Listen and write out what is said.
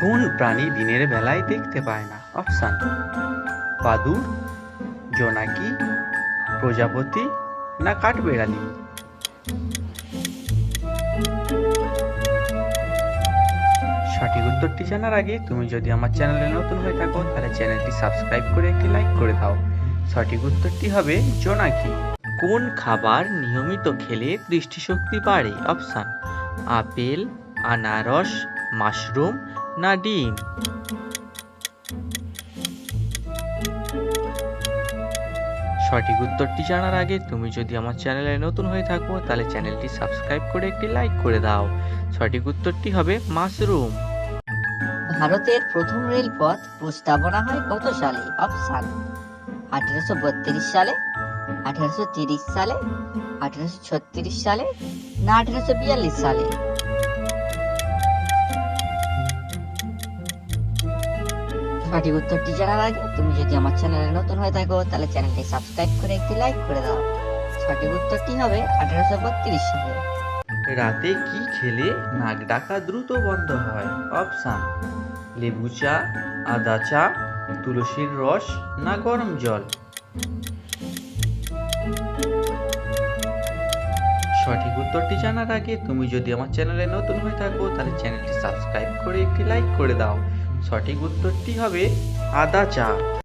কোন প্রাণী দিনের বেলায় দেখতে পায় না? অপশান বাদুর জোনাকি, প্রজাপতি না কাঠবেড়ালি? সঠিক উত্তরটি জানার আগে তুমি যদি আমার চ্যানেলে নতুন হয়ে থাকো, তাহলে চ্যানেলটি সাবস্ক্রাইব করে একটি লাইক করে দাও। সঠিক উত্তরটি হবে জোনাকি। কোন খাবার নিয়মিত খেলে দৃষ্টিশক্তি বাড়ে? অপশান আপেল, আনারস, মাশরুম না ডিম সঠিক উত্তরটি জানার আগে তুমি যদি আমার চ্যানেলে নতুন হয়ে থাকো, তাহলে চ্যানেলটি সাবস্ক্রাইব করে একটি লাইক করে দাও। সঠিক উত্তরটি হবে মাশরুম। ভারতের প্রথম রেলপথ প্রস্তাবনা হয় কত সালে? অপশান, আঠারোশো সালে, আঠারোশো তিরিশ সালে, আঠারোশো ছত্রিশ সালে না আঠারোশো বিয়াল্লিশ সালে। সঠিক উত্তরটি জানার আগে তুমি যদি আমার চ্যানেলে নতুন হয়ে থাকো, তাহলে চ্যানেলটি সাবস্ক্রাইব করে একটি লাইক করে দাও। সঠিক উত্তরটি হবে আঠেরোশো বত্রিশ সালে। রাতে কি খেলে নাক ডাকা দ্রুত বন্ধ হয়? অপশান, লেবু চা, আদা চা, তুলসীর রস না গরম জল? সঠিক উত্তরটি জানার আগে তুমি যদি আমার চ্যানেলে নতুন হয়ে থাকো, তাহলে চ্যানেলটি সাবস্ক্রাইব করে একটি লাইক করে দাও। সঠিক উত্তরটি হবে আদা চা।